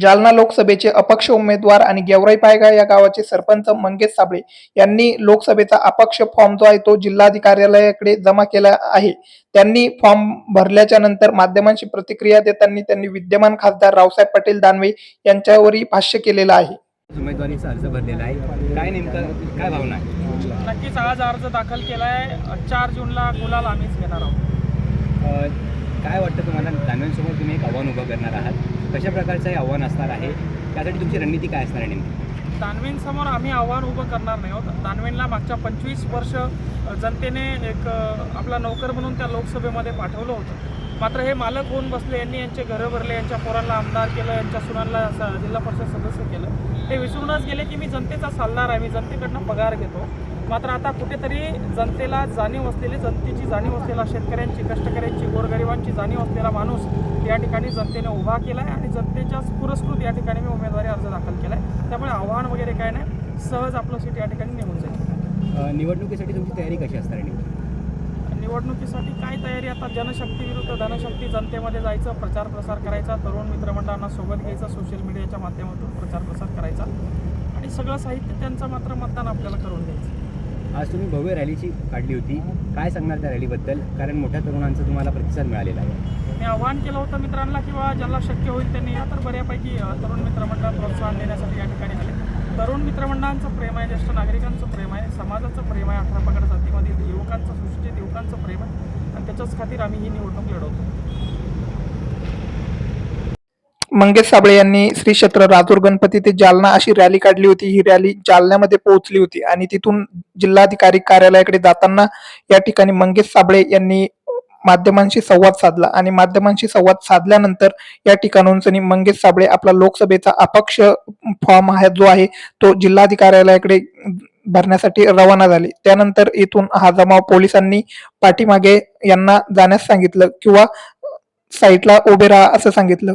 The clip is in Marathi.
जालना लोकसभेचे अपक्ष उमेदवार आणि गेवराई पायगाव या गावाचे सरपंच मंगेश साबळे यांनी लोकसभेचा अपक्ष फॉर्म जो आहे तो जिल्हाधिकार्यालयाकडे जमा केला आहे. त्यांनी फॉर्म भरल्याच्या नंतर माध्यमांशी प्रतिक्रिया देताना त्यांनी विद्यमान खासदार रावसाहेब पाटील दानवे यांच्यावरही भाष्य केलेलं आहे. उमेदवारीचा अर्ज भरलेला आहे. काय नेमकं काय भावना आहे? नक्कीच आज अर्ज दाखल केला आहे चार जूनला गुलाल आम्हीच घेणार आहोत. काय वाटतं तुम्हाला? दानव्यांसमोर तुम्ही एक आव्हान उभं करणार आहात. कशा प्रकारचं हे आव्हान असणार आहे? त्यासाठी तुमची रणनीती काय असणार आहे नेमकी? दानवेंसमोर आम्ही आव्हान उभं करणार नाही आहोत. दानवेंना मागच्या पंचवीस वर्ष जनतेने एक आपला नोकर म्हणून त्या लोकसभेमध्ये पाठवलं होतं. मात्र हे मालक होऊन बसले यांनी यांचे घरं भरले यांच्या पोरांना आमदार केलं यांच्या सुनांना जिल्हा परिषद सदस्य केलं. हे विसरूनच गेले की मी जनतेचा सालदार आहे. मी जनतेकडनं पगार घेतो. मात्र आता कुठेतरी जनतेला जाणीव असलेली जनतेची जाणीव असलेला शेतकऱ्यांची कष्टकऱ्यांची गोरगरिबांची जाणीव असलेला माणूस या ठिकाणी जनतेने उभा केला आहे आणि जनतेच्या पुरस्कृत या ठिकाणी मी उमेदवारी अर्ज दाखल केला आहे त्यामुळे आव्हान वगैरे काय नाही सहज आपलं सीट या ठिकाणी निघून जाईल. निवडणुकीसाठी तुमची तयारी कशी असणार निवडणुकीसाठी काय तयारी? आता जनशक्ती विरुद्ध धनशक्ती जनतेमध्ये जायचं प्रचार प्रसार करायचा तरुण मित्रमंडळांना सोबत घ्यायचं सोशल मीडियाच्या माध्यमातून प्रचार प्रसार करायचा. आणि सगळं साहित्य त्यांचं मात्र मतदान आपल्याला करून द्यायचं. आज तुम्ही भव्य रॅलीची काढली होती. काय सांगणार त्या रॅलीबद्दल? कारण मोठ्या तरुणांचा तुम्हाला प्रतिसाद मिळालेला आहे. मी आवाहन केलं होतं मित्रांना किंवा ज्यांना शक्य होईल त्यांनी या तर बऱ्यापैकी तरुण मित्रमंडळ प्रोत्साहन देण्यासाठी या ठिकाणी आले. तरुण मित्रमंडळांचं प्रेम आहे ज्येष्ठ नागरिकांचं प्रेम आहे समाजाचं प्रेम आहे अठरा पगड जातीमध्ये युवकांचं सुशिक्षित युवकांचं प्रेम आहे. आणि त्याच्याच खातीर आम्ही ही निवडणूक लढवतो. मंगेश साबळे यांनी श्री क्षेत्र राजूर गणपती ते जालना अशी रॅली काढली होती. ही रॅली जालन्यामध्ये पोहोचली होती आणि तिथून जिल्हाधिकारी कार्यालयाकडे जाताना या ठिकाणी मंगेश साबळे यांनी माध्यमांशी संवाद साधला आणि माध्यमांशी संवाद साधल्यानंतर या ठिकाणून मंगेश साबळे आपला लोकसभेचा अपक्ष फॉर्म आहे जो आहे तो जिल्हाधिकार्यालयाकडे भरण्यासाठी रवाना झाले. त्यानंतर इथून हा जमाव पोलिसांनी पाठीमागे यांना जाण्यास सांगितलं किंवा साईटला उभे राहा असं सांगितलं.